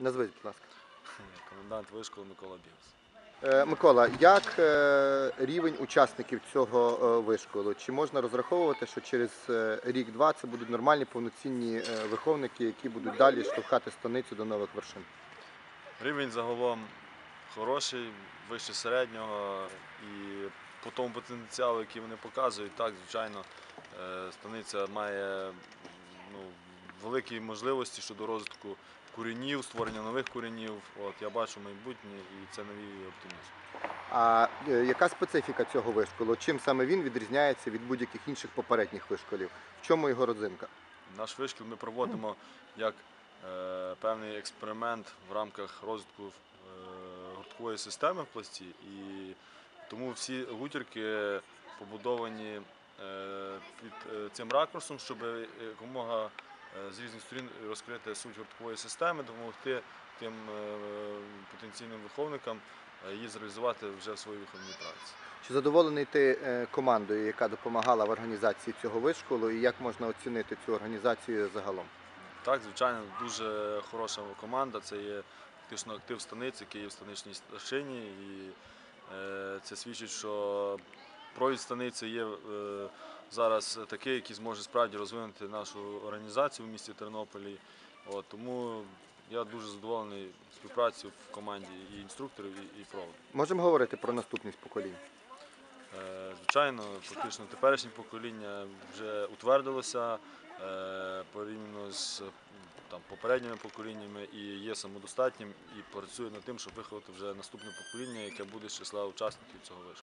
Назвись, будь ласка. Комендант вишколи Микола Бігус. Е, Микола, як е, рівень учасників цього е, вишколу? Чи можна розраховувати, що через е, рік-два це будуть нормальні повноцінні е, виховники, які будуть далі штовхати станицю до нових вершин? Рівень загалом хороший, вище середнього і по тому потенціалу, який вони показують, так, звичайно, е, станиця має ну, великі можливості щодо розвитку куренів, створення нових куренів. От, я бачу майбутнє і це навіює оптимізм. А е, яка специфіка цього вишколу? Чим саме він відрізняється від будь-яких інших попередніх вишколів? В чому його родзинка? Наш вишкіл ми проводимо як е, певний експеримент в рамках розвитку е, гурткової системи в пласті. І тому всі гутірки побудовані е, під е, цим ракурсом, щоб якомога е, з різних сторін розкрити суть гурткової системи, допомогти тим е, потенційним виховникам е, її зреалізувати вже в своїй виховній праці. Чи задоволений ти е, командою, яка допомагала в організації цього вишколу, і як можна оцінити цю організацію загалом? Так, звичайно, дуже хороша команда. Це є фактично актив станиці, який є в станичній старшині. І е, це свідчить, що провід станиці є е, зараз такий, який зможе справді розвинути нашу організацію в місті Тернополі. От, тому я дуже задоволений співпрацею в команді і інструкторів, і, і проводу. Можемо говорити про наступність поколінь? Е, Звичайно, фактично теперішнє покоління вже утвердилося е, порівняно з там, попередніми поколіннями і є самодостатнім і працює над тим, щоб виховати вже наступне покоління, яке буде з числа учасників цього вишку.